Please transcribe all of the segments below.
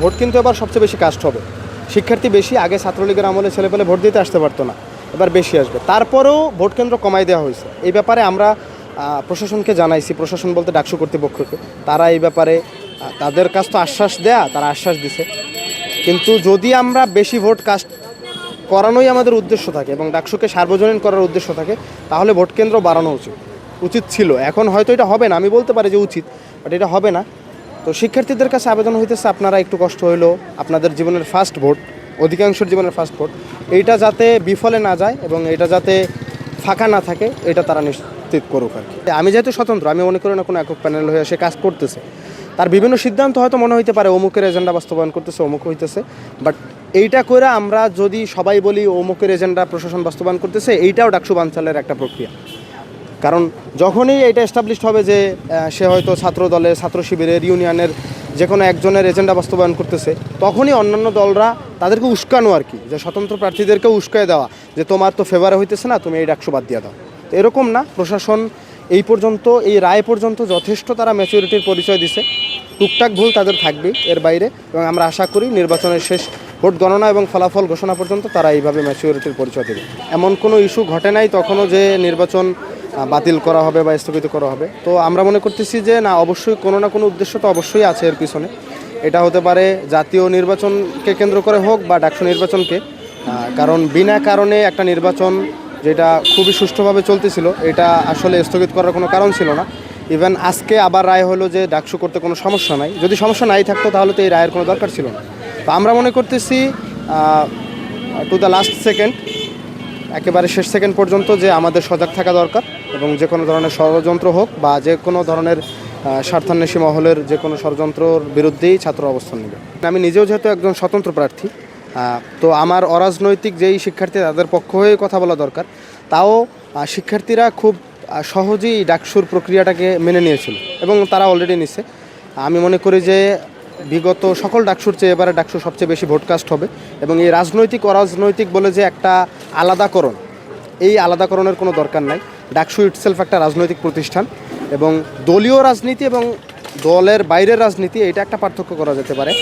Vote কিন্তু এবার সবচেয়ে বেশি কাস্ট হবে। শিক্ষার্থী বেশি, আগে ছাত্রলীগের আমলে ছেলেপেলে ভোট দিতে আসতে পারতো না, এবার বেশি আসবে। তারপরেও ভোট কেন্দ্র কমাই দেওয়া হয়েছে। এই ব্যাপারে আমরা প্রশাসনকে জানাইছি, প্রশাসন বলতে ডাকসু কর্তৃপক্ষকে। তারা এই ব্যাপারে তাদের কাছ তো আশ্বাস দেয়া, তারা আশ্বাস দিছে। কিন্তু যদি আমরা বেশি ভোট কাস্ট করানোই আমাদের উদ্দেশ্য থাকে এবং ডাকসুকে সার্বজনীন করার উদ্দেশ্য থাকে, তাহলে ভোট কেন্দ্র বাড়ানো উচিত। উচিত ছিল। এখন হয়তো এটা হবে না, আমি বলতে পারি যে উচিত, বাট এটা হবে না। তো শিক্ষার্থীদের কাছে আবেদন হইতেছে, আপনারা একটু কষ্ট হইলেও আপনাদের জীবনের ফার্স্ট ভোট অধিকাংশের জীবনের ফার্স্ট ভোট এইটা যাতে বিফলে না যায় এবং এটা যাতে ফাঁকা না থাকে, এটা তারা নিশ্চিত করুক আর কি। আমি যেহেতু স্বতন্ত্র, আমি মনে করি না কোনো একক প্যানেল হয়ে সে কাজ করতেছে। তার বিভিন্ন সিদ্ধান্ত হয়তো মনে হইতে পারে, অমুকের এজেন্ডা বাস্তবায়ন করতেছে, অমুক হইতেছে। বাট এইটা করে আমরা যদি সবাই বলি অমুকের এজেন্ডা প্রশাসন বাস্তবায়ন করতেছে, এইটাও ডাকসু বাঞ্চালের একটা প্রক্রিয়া। কারণ যখনই এটা এস্টাবলিশড হবে যে সে হয়তো ছাত্র দলে ছাত্র শিবিরের ইউনিয়নের যে কোনো একজনের এজেন্ডা বাস্তবায়ন করতেছে, তখনই অন্যান্য দলরা তাদেরকে উস্কানো আর কি, যে স্বতন্ত্র প্রার্থীদেরকে উস্কায় দেওয়া, যে তোমার তো ফেভারে হইতেছে না, তুমি এই ডাকসু বাদ দিয়ে দাও। এরকম না, প্রশাসন এই পর্যন্ত, এই রায় পর্যন্ত যথেষ্ট তারা ম্যাচুরিটির পরিচয় দিছে। টুকটাক ভুল তাদের থাকবেই এর বাইরে এবং আমরা আশা করি নির্বাচনের শেষ ভোট গণনা এবং ফলাফল ঘোষণা পর্যন্ত তারা এইভাবে ম্যাচুরিটির পরিচয় দেবে। এমন কোনো ইস্যু ঘটে নাই তখনও যে নির্বাচন বাতিল করা হবে বা স্থগিত করা হবে। তো আমরা মনে করতেছি যে, না, অবশ্যই কোনো না কোনো উদ্দেশ্য তো অবশ্যই আছে এর পিছনে। এটা হতে পারে জাতীয় নির্বাচনকে কেন্দ্র করে হোক বা ডাকসু নির্বাচনকে। কারণ বিনা কারণে একটা নির্বাচন যেটা খুবই সুষ্ঠুভাবে চলতেছিল, এটা আসলে স্থগিত করার কোনো কারণ ছিল না। ইভেন আজকে আবার রায় হলো যে, ডাকসু করতে কোনো সমস্যা নাই। যদি সমস্যা নাই থাকতো, তাহলে তো এই রায়ের কোনো দরকার ছিল না। তো আমরা মনে করতেছি টু দ্য লাস্ট সেকেন্ড একেবারে শেষ সেকেন্ড পর্যন্ত যে আমাদের সজাগ থাকা দরকার। এবং যে কোনো ধরনের ষড়যন্ত্র হোক বা যে কোনো ধরনের স্বার্থান্বেষী মহলের যে কোনো ষড়যন্ত্রর বিরুদ্ধেই ছাত্র অবস্থান নেবে। আমি নিজেও যেহেতু একজন স্বতন্ত্র প্রার্থী তো আমার অরাজনৈতিক যেই শিক্ষার্থী তাদের পক্ষ হয়ে কথা বলা দরকার, তাও শিক্ষার্থীরা খুব সহজেই ডাকসুর প্রক্রিয়াটাকে মেনে নিয়েছিল এবং তারা অলরেডি নিছে। আমি মনে করি যে বিগত সকল ডাকসুর চেয়ে এবারে ডাকসু সবচেয়ে বেশি ভোটকাস্ট হবে এবং এই রাজনৈতিক অরাজনৈতিক বলে যে একটা আলাদাকরণ, এই আলাদাকরণের কোনো দরকার নাই। ডাকসু ইটসেলফ একটা রাজনৈতিক প্রতিষ্ঠান এবং দলীয় রাজনীতি এবং দলের বাইরের রাজনীতি, এটা একটা পার্থক্য করা যেতে পারে।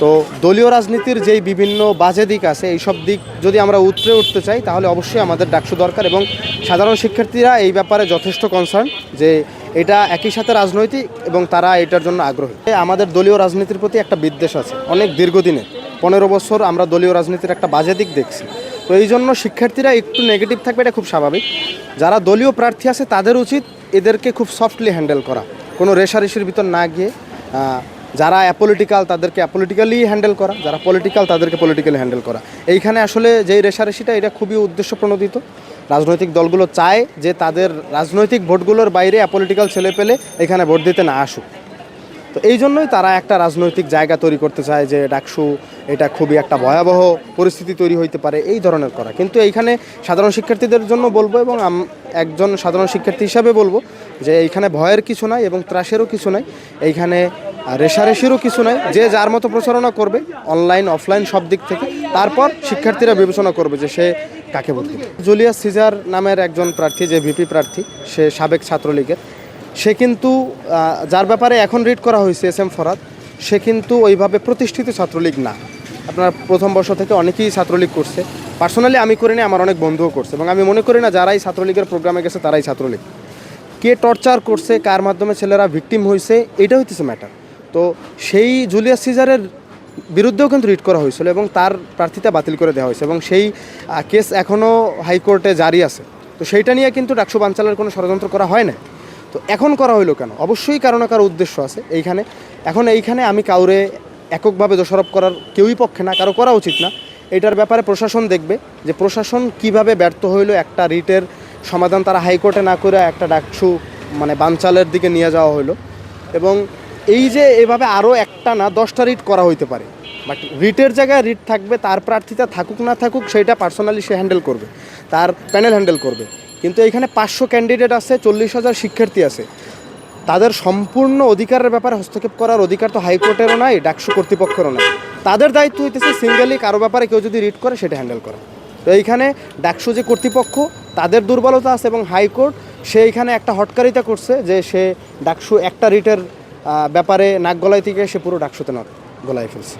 তো দলীয় রাজনীতির যেই বিভিন্ন বাজে দিক আছে, এইসব দিক যদি আমরা উতরে উঠতে চাই, তাহলে অবশ্যই আমাদের ডাকসু দরকার এবং সাধারণ শিক্ষার্থীরা এই ব্যাপারে যথেষ্ট কনসার্ন যে এটা একই সাথে রাজনৈতিক এবং তারা এটার জন্য আগ্রহী। আমাদের দলীয় রাজনীতির প্রতি একটা বিদ্বেষ আছে, অনেক দীর্ঘদিনে পনেরো বছর আমরা দলীয় রাজনীতির একটা বাজে দিক দেখছি। তো এই জন্য শিক্ষার্থীরা একটু নেগেটিভ থাকবে, এটা খুব স্বাভাবিক। যারা দলীয় প্রার্থী আছে, তাদের উচিত এদেরকে খুব সফটলি হ্যান্ডেল করা। কোনো রেশারেশির ভিতর না গিয়ে যারা অ্যাপলিটিক্যাল তাদেরকে অ্যাপলিটিক্যালি হ্যান্ডেল করা। যারা পলিটিক্যাল তাদেরকে পলিটিক্যালি হ্যান্ডেল করা। এইখানে আসলে যেই রেশারেশিটা এটা খুবই উদ্দেশ্য প্রণোদিত রাজনৈতিক দলগুলো চায় যে তাদের রাজনৈতিক ভোটগুলোর বাইরে অ্যাপলিটিক্যাল ছেলে পেলে এখানে ভোট দিতে না আসুক। তো এই জন্যই তারা একটা রাজনৈতিক জায়গা তৈরি করতে চায় যে ডাকসু, এটা খুবই একটা ভয়াবহ পরিস্থিতি তৈরি হইতে পারে, এই ধরনের করা। কিন্তু এইখানে সাধারণ শিক্ষার্থীদের জন্য বলব এবং একজন সাধারণ শিক্ষার্থী হিসাবে বলব যে এইখানে ভয়ের কিছু নাই এবং ত্রাসেরও কিছু নাই, এইখানে রেশারেশিরও কিছু নাই, যে যার মতো প্রচারণা করবে অনলাইন, অফলাইন সব দিক থেকে, তারপর শিক্ষার্থীরা বিবেচনা করবে যে সে কাকে দেবে জুলিয়াস সিজার নামের একজন প্রার্থী, যে ভিপি প্রার্থী, সে সাবেক ছাত্রলীগের সে কিন্তু যার ব্যাপারে এখন রিড করা হয়েছে এস এম ফরাদ সে কিন্তু ওইভাবে প্রতিষ্ঠিত ছাত্রলীগ না। আপনার প্রথম বর্ষ থেকে অনেকেই ছাত্রলীগ করছে। পার্সোনালি আমি করিনি, আমার অনেক বন্ধুও করছে এবং আমি মনে করি না যারাই ছাত্রলীগের প্রোগ্রামে গেছে তারাই ছাত্রলীগ। কে টর্চার করছে, কার মাধ্যমে ছেলেরা ভিকটিম হয়েছে এটা হইতেছে ম্যাটার তো সেই জুলিয়াস সিজারের বিরুদ্ধেও কিন্তু রিট করা হয়েছিল এবং তার প্রার্থিতা বাতিল করে দেওয়া হয়েছে এবং সেই কেস এখনও হাইকোর্টে জারি আছে। তো সেইটা নিয়ে কিন্তু ডাকসু বাঞ্চালের কোনো ষড়যন্ত্র করা হয় না তো এখন করা হইল কেন? অবশ্যই কারও না কারও উদ্দেশ্য আছে। এইখানে, এখন এইখানে আমি কাউরে এককভাবে দোষারোপ করার কেউই পক্ষে না, কারও করা উচিত না। এটার ব্যাপারে প্রশাসন দেখবে যে প্রশাসন কীভাবে ব্যর্থ হইল একটা রিটের সমাধান তারা হাইকোর্টে না করে একটা ডাকসু মানে বানচালের দিকে নিয়ে যাওয়া হলো এবং এই যে এভাবে আরও একটা না দশটা রিট করা হইতে পারে। বাট রিটের জায়গায় রিট থাকবে, তার প্রার্থীতা থাকুক না থাকুক সেটা পার্সোনালি সে হ্যান্ডেল করবে। তার প্যানেল হ্যান্ডেল করবে। কিন্তু এখানে পাঁচশো ক্যান্ডিডেট আছে, চল্লিশ হাজার শিক্ষার্থী আছে। তাদের সম্পূর্ণ অধিকারের ব্যাপারে হস্তক্ষেপ করার অধিকার তো হাইকোর্টেরও নাই, ডাকসু কর্তৃপক্ষেরও নাই। তাদের দায়িত্ব হইতেছে সিঙ্গেলি কারও ব্যাপারে কেউ যদি রিড করে সেটা হ্যান্ডেল করা। তো এইখানে ডাকসু যে কর্তৃপক্ষ, তাদের দুর্বলতা আছে এবং হাইকোর্ট সে এখানে একটা হটকারিতা করছে যে সে ডাকসু একটা রিটের ব্যাপারে নাক গলায় থেকে সে পুরো ডাকসুতে নয় গলায় ফেলছে।